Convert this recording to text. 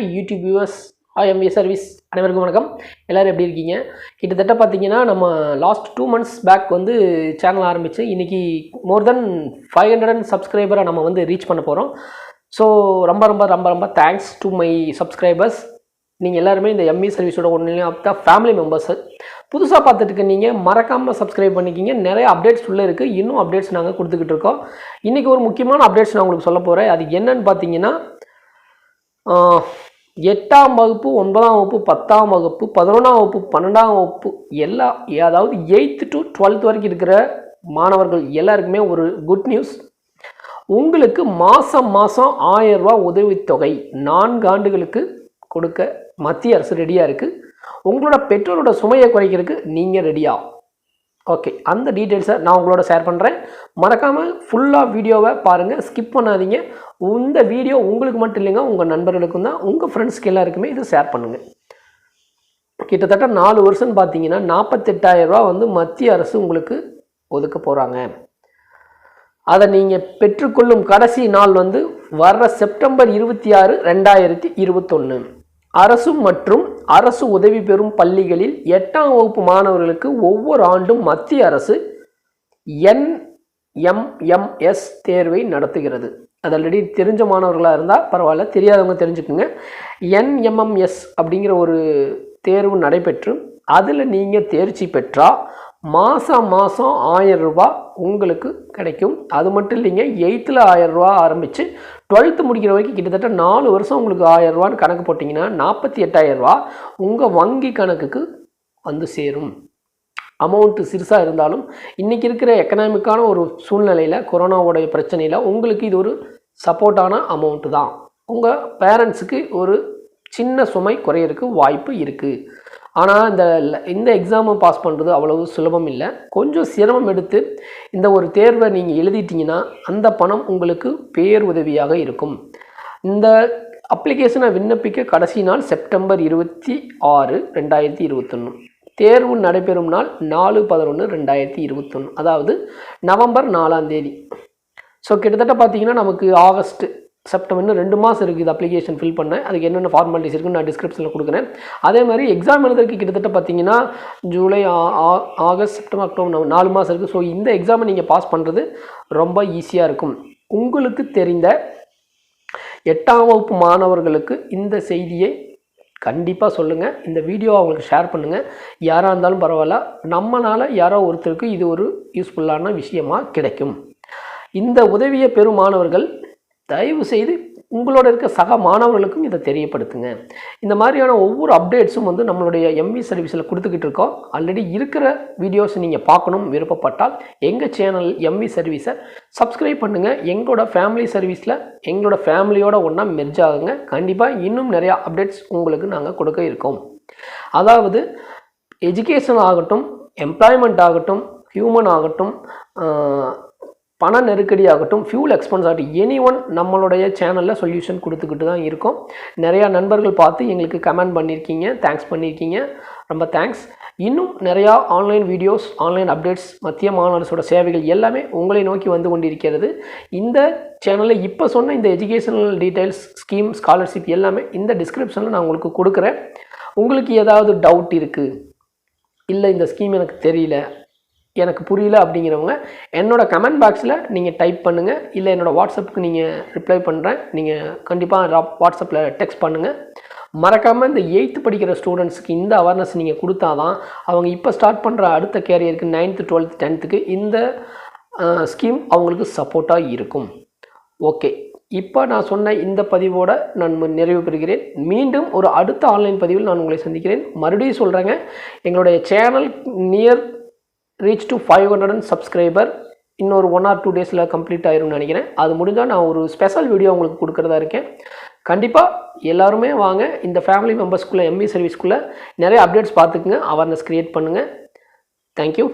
Hi YouTube viewers hi MA service அனைவருக்கும் வணக்கம். எல்லோரும் எப்படி இருக்கீங்க? கிட்டத்தட்ட பார்த்தீங்கன்னா நம்ம லாஸ்ட் டூ மந்த்ஸ் பேக் வந்து சேனல் ஆரம்பித்து இன்றைக்கி more than five hundred and சப்ஸ்கிரைபரை நம்ம வந்து ரீச் பண்ண போகிறோம் ஸோ ரொம்ப ரொம்ப ரொம்ப ரொம்ப தேங்க்ஸ் டு மை சப்ஸ்கிரைபர்ஸ் நீங்கள் எல்லாருமே இந்த எம்இ சர்வீஸோட ஒன்று ஆஃப் த ஃபேமிலி மெம்பர்ஸ் புதுசாக பார்த்துட்டு நீங்கள் மறக்காமல் சப்ஸ்கிரைப் பண்ணிக்கிங்க. நிறைய அப்டேட்ஸ் உள்ளே இருக்குது இன்னும் அப்டேட்ஸ் நாங்கள் கொடுத்துக்கிட்டு இருக்கோம். இன்றைக்கி ஒரு முக்கியமான அப்டேட்ஸ் நான் உங்களுக்கு சொல்ல போகிறேன் அது என்னன்னு பார்த்தீங்கன்னா எட்டாம் வகுப்பு ஒன்பதாம் வகுப்பு பத்தாம் வகுப்பு பதினொன்றாம் வகுப்பு பன்னெண்டாம் வகுப்பு எல்லா அதாவது எயித்து டு டுவெல்த் வரைக்கும் இருக்கிற மாணவர்கள் எல்லாருக்குமே ஒரு குட் நியூஸ் உங்களுக்கு மாதம் மாதம் ஆயிரம் ரூபா உதவித்தொகை நான்கு ஆண்டுகளுக்கு கொடுக்க மத்திய அரசு ரெடியாக இருக்குது உங்களோட பெற்றோரோட சுமையை குறைக்கிறதுக்கு நீங்கள் ரெடியாக ஓகே அந்த டீட்டெயில்ஸை நான் உங்களோட ஷேர் பண்ணுறேன் மறக்காமல் ஃபுல்லாக வீடியோவை பாருங்கள் ஸ்கிப் பண்ணாதீங்க. இந்த வீடியோ உங்களுக்கு மட்டும் இல்லைங்க உங்கள் நண்பர்களுக்கும் தான் உங்கள் ஃப்ரெண்ட்ஸ்க்கு எல்லாருக்குமே இது ஷேர் பண்ணுங்கள் கிட்டத்தட்ட நாலு வருஷம்னு பார்த்தீங்கன்னா நாற்பத்தெட்டாயிரரூபா வந்து மத்திய அரசு உங்களுக்கு ஒதுக்க போகிறாங்க அதை நீங்கள் பெற்றுக்கொள்ளும் கடைசி நாள் வந்து வர்ற செப்டம்பர் இருபத்தி ஆறு ரெண்டாயிரத்தி இருபத்தொன்று அரசு மற்றும் அரசு உதவி பெறும் பள்ளிகளில் எட்டாம் வகுப்பு மாணவர்களுக்கு ஒவ்வொரு ஆண்டும் மத்திய அரசு என்எம்எம்எஸ் தேர்வை நடத்துகிறது. அது ஆல்ரெடி தெரிஞ்ச மாணவர்களாக இருந்தால் பரவாயில்ல தெரியாதவங்க தெரிஞ்சுக்குங்க. என்எம்எம்எஸ் அப்படிங்கிற ஒரு தேர்வு நடைபெற்று அதில் நீங்கள் தேர்ச்சி பெற்றால் மாதம் மாதம் ஆயிரம் உங்களுக்கு கிடைக்கும். அது மட்டும் இல்லைங்க எயித்தில் ஆயிரம் ரூபா ஆரம்பித்து டுவெல்த்து முடிக்கிற வரைக்கும் கிட்டத்தட்ட நாலு வருஷம் உங்களுக்கு ஆயிரம் ரூபான்னு கணக்கு போட்டிங்கன்னா நாற்பத்தி எட்டாயிரம் ரூபா உங்கள் வங்கி கணக்குக்கு வந்து சேரும். அமௌண்ட்டு சிறுசாக இருந்தாலும் இன்றைக்கி இருக்கிற எக்கனாமிக்கான ஒரு சூழ்நிலையில் கொரோனாவுடைய பிரச்சனையில் உங்களுக்கு இது ஒரு சப்போர்ட்டான அமௌண்ட்டு தான். உங்கள் பேரண்ட்ஸுக்கு ஒரு சின்ன சுமை குறையிறதுக்கு வாய்ப்பு இருக்குது ஆனால் இந்த இந்த எக்ஸாமை பாஸ் பண்ணுறது அவ்வளவு சுலபம் இல்லை. கொஞ்சம் சிரமம் எடுத்து இந்த ஒரு தேர்வை நீங்கள் எழுதிட்டீங்கன்னா அந்த பணம் உங்களுக்கு பேர் உதவியாக இருக்கும். இந்த அப்ளிகேஷனை விண்ணப்பிக்க கடைசி நாள் செப்டம்பர் இருபத்தி ஆறு ரெண்டாயிரத்தி இருபத்தொன்று தேர்வு நடைபெறும் நாள் நாலு பதினொன்று ரெண்டாயிரத்தி இருபத்தொன்று அதாவது நவம்பர் நாலாம் தேதி. ஸோ கிட்டத்தட்ட பார்த்திங்கன்னா நமக்கு ஆகஸ்ட்டு செப்டம்பர் இன்னும் ரெண்டு மாதம் இருக்குது இது அப்ளிகேஷன் ஃபில் பண்ண. அதுக்கு என்னென்ன ஃபார்மாலிட்டிஸ் இருக்குன்னு நான் டிஸ்கிரிப்ஷனில் கொடுக்குறேன். அதே மாதிரி எக்ஸாம் எழுதுறதுக்கு கிட்டத்தட்ட பார்த்தீங்கன்னா ஜூலை ஆ- ஆகஸ்ட் செப்டம்பர் அக்டோபர் நாலு மாதம் இருக்குது ஸோ இந்த எக்ஸாமை நீங்கள் பாஸ் பண்ணுறது ரொம்ப ஈஸியாக இருக்கும். உங்களுக்கு தெரிந்த எட்டாம் வகுப்பு மாணவர்களுக்கு இந்த செய்தியை கண்டிப்பாக சொல்லுங்கள் இந்த வீடியோ அவங்களுக்கு ஷேர் பண்ணுங்கள் யாராக இருந்தாலும் பரவாயில்ல. நம்மளால் யாரோ ஒருத்தருக்கு இது ஒரு யூஸ்ஃபுல்லான விஷயமா கிடைக்கும். இந்த உதவியை பெறும் மாணவர்கள் தயவு செய்து உங்களோட இருக்க சக மாணவர்களுக்கும் இதை தெரியப்படுத்துங்க. இந்த மாதிரியான ஒவ்வொரு அப்டேட்ஸும் வந்து நம்மளுடைய எம்வி சர்வீஸில் கொடுத்துக்கிட்டு இருக்கோம். ஆல்ரெடி இருக்கிற வீடியோஸ் நீங்கள் பார்க்கணும் விருப்பப்பட்டால் எங்கள் சேனல் எம்வி சர்வீஸை சப்ஸ்கிரைப் பண்ணுங்கள் எங்களோட ஃபேமிலி சர்வீஸில் எங்களோட ஃபேமிலியோட ஒன்றா மெர்ஜ் ஆகுங்க. கண்டிப்பாக இன்னும் நிறையா அப்டேட்ஸ் உங்களுக்கு நாங்கள் கொடுக்க இருக்கோம். அதாவது எஜுகேஷன் ஆகட்டும் எம்ப்ளாய்மெண்ட் ஆகட்டும் ஹியூமன் ஆகட்டும் பண நெருக்கடி ஆகட்டும் ஃபியூல் எக்ஸ்பென்ஸ் ஆகட்டும் எனி ஒன் நம்மளுடைய சேனலில் சொல்யூஷன் கொடுத்துக்கிட்டு தான் இருக்கோம். நிறையா நண்பர்கள் பார்த்து எங்களுக்கு கமெண்ட் பண்ணியிருக்கீங்க தேங்க்ஸ் பண்ணியிருக்கீங்க. ரொம்ப தேங்க்ஸ் இன்னும் நிறையா ஆன்லைன் வீடியோஸ் ஆன்லைன் அப்டேட்ஸ் மத்திய மாநிலத்தோட சேவைகள் எல்லாமே உங்களை நோக்கி வந்து கொண்டிருக்கிறது. இந்த சேனலில் இப்போ சொன்ன இந்த எஜுகேஷனல் டீட்டெயில்ஸ் ஸ்கீம் ஸ்காலர்ஷிப் எல்லாமே இந்த டிஸ்கிரிப்ஷனில் நான் உங்களுக்கு கொடுக்குறேன். உங்களுக்கு ஏதாவது டவுட் இருக்குது இல்லை இந்த ஸ்கீம் எனக்கு தெரியல எனக்கு புரியல அப்படிங்கிறவங்க என்னோட கமெண்ட் பாக்ஸில் நீங்கள் டைப் பண்ணுங்கள் இல்லை என்னோடய வாட்ஸ்அப்புக்கு நீங்கள் ரிப்ளை பண்ணுறேன் நீங்கள் கண்டிப்பாக வாட்ஸ்அப்பில் டெக்ஸ்ட் பண்ணுங்கள் மறக்காமல் இந்த எயித்து படிக்கிற ஸ்டூடெண்ட்ஸ்க்கு இந்த அவேர்னஸ் நீங்கள் கொடுத்தாதான் அவங்க இப்போ ஸ்டார்ட் பண்ணுற அடுத்த கேரியருக்கு நைன்த்து டுவெல்த் டென்த்துக்கு இந்த ஸ்கீம் அவங்களுக்கு சப்போர்ட்டாக இருக்கும். ஓகே இப்போ நான் சொன்ன இந்த பதிவோட நான் நிறைவு பெறுகிறேன். மீண்டும் ஒரு அடுத்த ஆன்லைன் பதிவில் நான் உங்களை சந்திக்கிறேன். மறுபடியும் சொல்கிறேங்க எங்களுடைய channel near reach to five hundred subscriber இன்னொரு ஒன் ஆர் டூ டேஸில் கம்ப்ளீட் ஆயிரும்னு நினைக்கிறேன். அது முடிஞ்சால் நான் ஒரு ஸ்பெஷல் வீடியோ உங்களுக்கு கொடுக்குறதா இருக்கேன். கண்டிப்பாக எல்லாருமே வாங்க. இந்த ஃபேமிலி மெம்பர்ஸ்குள்ளே எம்இ சர்வீஸ்க்குள்ளே நிறைய அப்டேட்ஸ் பார்த்துக்குங்க. அவேர்னஸ் க்ரியேட் பண்ணுங்கள் தேங்க்யூ